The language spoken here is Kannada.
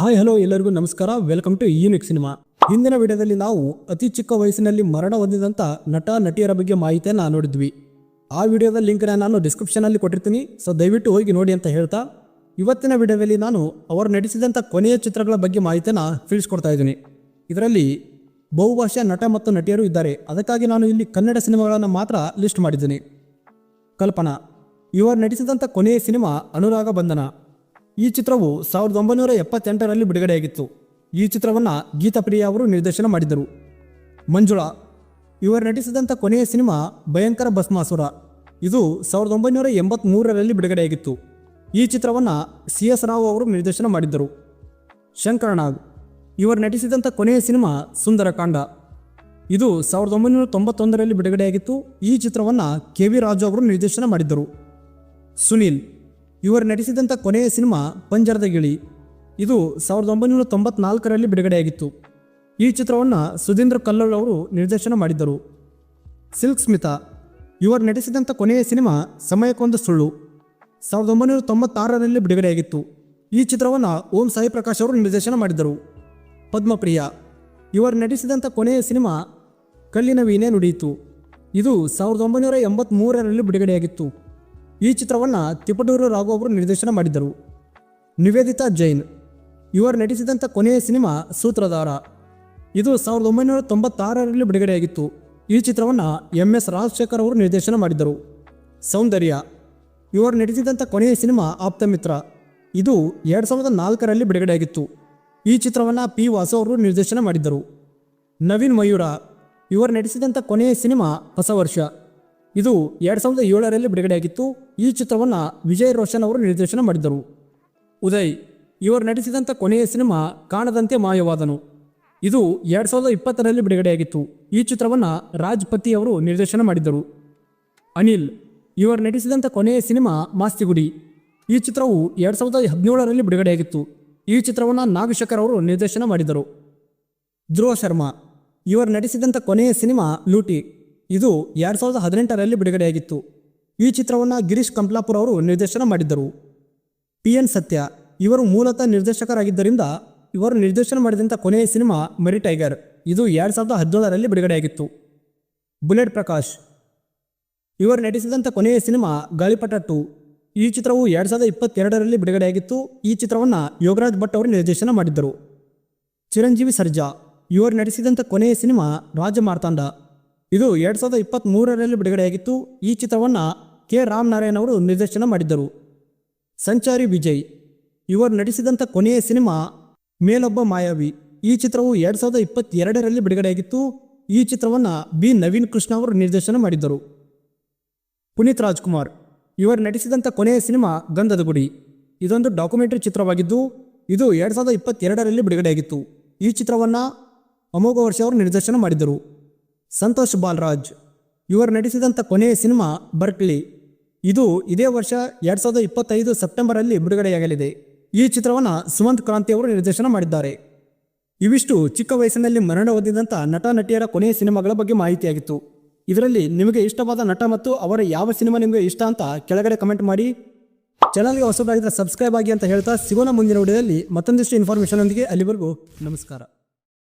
ಹಾಯ್ ಹಲೋ ಎಲ್ಲರಿಗೂ ನಮಸ್ಕಾರ. ವೆಲ್ಕಮ್ ಟು ಯೂನಿಕ್ ಸಿನಿಮಾ ಹಿಂದಿನ ವಿಡಿಯೋದಲ್ಲಿ ನಾವು ಅತಿ ಚಿಕ್ಕ ವಯಸ್ಸಿನಲ್ಲಿ ಮರಣ ಹೊಂದಿದಂಥ ನಟ, ನಟಿಯರ ಬಗ್ಗೆ ಮಾಹಿತಿಯನ್ನು ನೋಡಿದ್ವಿ. ಆ ವಿಡಿಯೋದ ಲಿಂಕ್ನ ನಾನು ಡಿಸ್ಕ್ರಿಪ್ಷನಲ್ಲಿ ಕೊಟ್ಟಿರ್ತೀನಿ. ಸೊ ದಯವಿಟ್ಟು ಹೋಗಿ ನೋಡಿ ಅಂತ ಹೇಳ್ತಾ, ಇವತ್ತಿನ ವಿಡಿಯೋದಲ್ಲಿ ನಾನು ಅವರು ನಟಿಸಿದಂಥ ಕೊನೆಯ ಚಿತ್ರಗಳ ಬಗ್ಗೆ ಮಾಹಿತಿಯನ್ನು ತಿಳಿಸ್ಕೊಡ್ತಾ ಇದ್ದೀನಿ. ಇದರಲ್ಲಿ ಬಹುಭಾಷಾ ನಟ ಮತ್ತು ನಟಿಯರು ಇದ್ದಾರೆ. ಅದಕ್ಕಾಗಿ ನಾನು ಇಲ್ಲಿ ಕನ್ನಡ ಸಿನಿಮಾಗಳನ್ನು ಮಾತ್ರ ಲಿಸ್ಟ್ ಮಾಡಿದ್ದೀನಿ. ಕಲ್ಪನಾ, ಇವರು ನಟಿಸಿದಂಥ ಕೊನೆಯ ಸಿನಿಮಾ ಅನುರಾಗ ಬಂಧನ. ಈ ಚಿತ್ರವು ಸಾವಿರದ ಒಂಬೈನೂರ ಎಪ್ಪತ್ತೆಂಟರಲ್ಲಿ ಬಿಡುಗಡೆಯಾಗಿತ್ತು. ಈ ಚಿತ್ರವನ್ನು ಗೀತಾಪ್ರಿಯ ಅವರು ನಿರ್ದೇಶನ ಮಾಡಿದರು ಮಂಜುಳಾ, ಇವರು ನಟಿಸಿದಂಥ ಕೊನೆಯ ಸಿನಿಮಾ ಭಯಂಕರ ಭಸ್ಮಾಸುರ. ಇದು ಸಾವಿರದ ಒಂಬೈನೂರ ಎಂಬತ್ತ್ಮೂರರಲ್ಲಿ ಬಿಡುಗಡೆಯಾಗಿತ್ತು. ಈ ಚಿತ್ರವನ್ನು ಸಿ ಎಸ್ ರಾವ್ ಅವರು ನಿರ್ದೇಶನ ಮಾಡಿದ್ದರು. ಶಂಕರನಾಗ್ ಇವರು ನಟಿಸಿದಂಥ ಕೊನೆಯ ಸಿನಿಮಾ ಸುಂದರಕಾಂಡ. ಇದು ಸಾವಿರದ ಒಂಬೈನೂರ ತೊಂಬತ್ತೊಂದರಲ್ಲಿ ಬಿಡುಗಡೆಯಾಗಿತ್ತು. ಈ ಚಿತ್ರವನ್ನು ಕೆ ವಿ ರಾಜು ಅವರು ನಿರ್ದೇಶನ ಮಾಡಿದ್ದರು. ಸುನೀಲ್ ಇವರು ನಟಿಸಿದಂಥ ಕೊನೆಯ ಸಿನಿಮಾ ಪಂಜರದ ಗಿಳಿ. ಇದು ಸಾವಿರದ ಒಂಬೈನೂರ ತೊಂಬತ್ನಾಲ್ಕರಲ್ಲಿ ಬಿಡುಗಡೆಯಾಗಿತ್ತು. ಈ ಚಿತ್ರವನ್ನು ಸುಧೀಂದ್ರ ಕಲ್ಲೋಳ್ ಅವರು ನಿರ್ದೇಶನ ಮಾಡಿದ್ದರು. ಸಿಲ್ಕ್ ಸ್ಮಿತಾ, ಇವರು ನಟಿಸಿದಂಥ ಕೊನೆಯ ಸಿನಿಮಾ ಸಮಯಕ್ಕೊಂದು ಸುಳ್ಳು. ಸಾವಿರದ ಒಂಬೈನೂರ ತೊಂಬತ್ತಾರರಲ್ಲಿ ಬಿಡುಗಡೆಯಾಗಿತ್ತು. ಈ ಚಿತ್ರವನ್ನು ಓಂ ಸಾಯಿ ಪ್ರಕಾಶ್ ಅವರು ನಿರ್ದೇಶನ ಮಾಡಿದ್ದರು. ಪದ್ಮಪ್ರಿಯ, ಇವರು ನಟಿಸಿದಂಥ ಕೊನೆಯ ಸಿನಿಮಾ ಕಲ್ಲಿನ ವೀಣೆ ನುಡಿಯಿತು. ಇದು ಸಾವಿರದ ಒಂಬೈನೂರ ಎಂಬತ್ತ್ಮೂರರಲ್ಲಿ ಬಿಡುಗಡೆಯಾಗಿತ್ತು. ಈ ಚಿತ್ರವನ್ನು ತಿಪಟೂರು ರಾಘು ಅವರು ನಿರ್ದೇಶನ ಮಾಡಿದ್ದರು. ನಿವೇದಿತಾ ಜೈನ್. ಇವರು ನಟಿಸಿದಂಥ ಕೊನೆಯ ಸಿನಿಮಾ ಸೂತ್ರಧಾರ. ಇದು ಸಾವಿರದ ಒಂಬೈನೂರ ತೊಂಬತ್ತಾರರಲ್ಲಿ ಬಿಡುಗಡೆಯಾಗಿತ್ತು. ಈ ಚಿತ್ರವನ್ನು ಎಂ ಎಸ್ ರಾಜಶೇಖರ್ ಅವರು ನಿರ್ದೇಶನ ಮಾಡಿದ್ದರು. ಸೌಂದರ್ಯ. ಇವರು ನಟಿಸಿದಂಥ ಕೊನೆಯ ಸಿನಿಮಾ ಆಪ್ತ ಮಿತ್ರ ಇದು ಎರಡು ಸಾವಿರದ ನಾಲ್ಕರಲ್ಲಿ ಬಿಡುಗಡೆಯಾಗಿತ್ತು. ಈ ಚಿತ್ರವನ್ನು ಪಿ ವಾಸು ಅವರು ನಿರ್ದೇಶನ ಮಾಡಿದ್ದರು. ನವೀನ್ ಮಯೂರ. ಇವರು ನಟಿಸಿದಂಥ ಕೊನೆಯ ಸಿನಿಮಾ ಹೊಸ ವರ್ಷ ಇದು ಎರಡು ಸಾವಿರದ ಏಳರಲ್ಲಿ ಬಿಡುಗಡೆಯಾಗಿತ್ತು ಈ ಚಿತ್ರವನ್ನು ವಿಜಯ್ ರೋಷನ್ ಅವರು ನಿರ್ದೇಶನ ಮಾಡಿದ್ದರು. ಉದಯ್, ಇವರು ನಟಿಸಿದಂಥ ಕೊನೆಯ ಸಿನಿಮಾ ಕಾಣದಂತೆ ಮಾಯವಾದನು. ಇದು ಎರಡು ಸಾವಿರದ ಇಪ್ಪತ್ತರಲ್ಲಿ ಬಿಡುಗಡೆಯಾಗಿತ್ತು ಈ ಚಿತ್ರವನ್ನು ರಾಜ್ ಅವರು ನಿರ್ದೇಶನ ಮಾಡಿದ್ದರು. ಅನಿಲ್, ಇವರು ನಟಿಸಿದಂಥ ಕೊನೆಯ ಸಿನಿಮಾ ಮಾಸ್ತಿಗುಡಿ. ಈ ಚಿತ್ರವು ಎರಡು ಸಾವಿರದ ಹದಿನೇಳರಲ್ಲಿ ಬಿಡುಗಡೆಯಾಗಿತ್ತು ಈ ಚಿತ್ರವನ್ನು ನಾಗಶೇಖರ್ ಅವರು ನಿರ್ದೇಶನ ಮಾಡಿದರು ಧ್ರುವ ಶರ್ಮಾ, ಇವರು ನಟಿಸಿದಂಥ ಕೊನೆಯ ಸಿನಿಮಾ ಲೂಟಿ. ಇದು ಎರಡು ಸಾವಿರದ ಹದಿನೆಂಟರಲ್ಲಿ ಬಿಡುಗಡೆಯಾಗಿತ್ತು. ಈ ಚಿತ್ರವನ್ನು ಗಿರೀಶ್ ಕಂಪ್ಲಾಪುರ್ ಅವರು ನಿರ್ದೇಶನ ಮಾಡಿದ್ದರು. ಪಿ ಎನ್ ಸತ್ಯ, ಇವರು ಮೂಲತಃ ನಿರ್ದೇಶಕರಾಗಿದ್ದರಿಂದ ಇವರು ನಿರ್ದೇಶನ ಮಾಡಿದಂಥ ಕೊನೆಯ ಸಿನಿಮಾ ಮರಿ ಟೈಗರ್. ಇದು ಎರಡು ಸಾವಿರದ ಹದಿನೇಳರಲ್ಲಿ ಬಿಡುಗಡೆಯಾಗಿತ್ತು. ಬುಲೆಟ್ ಪ್ರಕಾಶ್, ಇವರು ನಟಿಸಿದಂಥ ಕೊನೆಯ ಸಿನಿಮಾ ಗಾಳಿಪಟ ಟು. ಈ ಚಿತ್ರವು ಎರಡು ಸಾವಿರದ ಇಪ್ಪತ್ತೆರಡರಲ್ಲಿ ಬಿಡುಗಡೆಯಾಗಿತ್ತು. ಈ ಚಿತ್ರವನ್ನು ಯೋಗರಾಜ್ ಭಟ್ ಅವರು ನಿರ್ದೇಶನ ಮಾಡಿದ್ದರು. ಚಿರಂಜೀವಿ ಸರ್ಜಾ, ಇವರು ನಟಿಸಿದಂಥ ಕೊನೆಯ ಸಿನಿಮಾ ರಾಜಮಾರ್ತಾಂಡ. ಇದು ಎರಡ್ ಸಾವಿರದ ಇಪ್ಪತ್ತ್ಮೂರರಲ್ಲಿ ಬಿಡುಗಡೆಯಾಗಿತ್ತು. ಈ ಚಿತ್ರವನ್ನು ಕೆ. ರಾಮನಾರಾಯಣ್ ಅವರು ನಿರ್ದೇಶನ ಮಾಡಿದ್ದರು. ಸಂಚಾರಿ ವಿಜಯ್. ಇವರು ನಟಿಸಿದಂಥ ಕೊನೆಯ ಸಿನಿಮಾ ಮೇಲೊಬ್ಬ ಮಾಯಾವಿ. ಈ ಚಿತ್ರವು ಎರಡು ಸಾವಿರದ ಇಪ್ಪತ್ತೆರಡರಲ್ಲಿ ಬಿಡುಗಡೆಯಾಗಿತ್ತು. ಈ ಚಿತ್ರವನ್ನು ಬಿ. ನವೀನ್ ಕೃಷ್ಣ ಅವರು ನಿರ್ದೇಶನ ಮಾಡಿದ್ದರು. ಪುನೀತ್ ರಾಜ್ಕುಮಾರ್. ಇವರು ನಟಿಸಿದಂಥ ಕೊನೆಯ ಸಿನಿಮಾ ಗಂಧದ ಗುಡಿ. ಇದೊಂದು ಡಾಕ್ಯುಮೆಂಟರಿ ಚಿತ್ರವಾಗಿದ್ದು, ಇದು ಎರಡು ಸಾವಿರದ ಇಪ್ಪತ್ತೆರಡರಲ್ಲಿ ಬಿಡುಗಡೆಯಾಗಿತ್ತು. ಈ ಚಿತ್ರವನ್ನು ಅಮೋಘ ವರ್ಷ ಅವರು ನಿರ್ದೇಶನ ಮಾಡಿದ್ದರು. ಸಂತೋಷ್ ಬಾಲರಾಜ್. ಇವರು ನಟಿಸಿದಂಥ ಕೊನೆಯ ಸಿನಿಮಾ ಬರ್ಕ್ಲಿ. ಇದು ಇದೇ ವರ್ಷ ಎರಡು ಸಾವಿರದ ಇಪ್ಪತ್ತೈದು ಸೆಪ್ಟೆಂಬರಲ್ಲಿ ಬಿಡುಗಡೆಯಾಗಲಿದೆ. ಈ ಚಿತ್ರವನ್ನು ಸುಮಂತ್ ಕ್ರಾಂತಿ ಅವರು ನಿರ್ದೇಶನ ಮಾಡಿದ್ದಾರೆ. ಇವಿಷ್ಟು ಚಿಕ್ಕ ವಯಸ್ಸಿನಲ್ಲಿ ಮರಣ ಹೊಂದಿದಂಥ ನಟ, ನಟಿಯರ ಕೊನೆಯ ಸಿನಿಮಾಗಳ ಬಗ್ಗೆ ಮಾಹಿತಿಯಾಗಿತ್ತು. ಇದರಲ್ಲಿ ನಿಮಗೆ ಇಷ್ಟವಾದ ನಟ ಮತ್ತು ಅವರ ಯಾವ ಸಿನಿಮಾ ನಿಮಗೆ ಇಷ್ಟ ಅಂತ ಕೆಳಗಡೆ ಕಮೆಂಟ್ ಮಾಡಿ. ಚಾನಲ್ಗೆ ಹೊಸದಾಗಿದ್ದರೆ ಸಬ್ಸ್ಕ್ರೈಬ್ ಆಗಿ ಅಂತ ಹೇಳ್ತಾ ಸಿಗೋಣ ಮುಂದಿನ ವಿಡಿಯೋದಲ್ಲಿ ಮತ್ತೊಂದಿಷ್ಟು ಇನ್ಫಾರ್ಮೇಷನ್ ಒಂದಿಗೆ ಅಲ್ಲಿವರೆಗೂ ನಮಸ್ಕಾರ.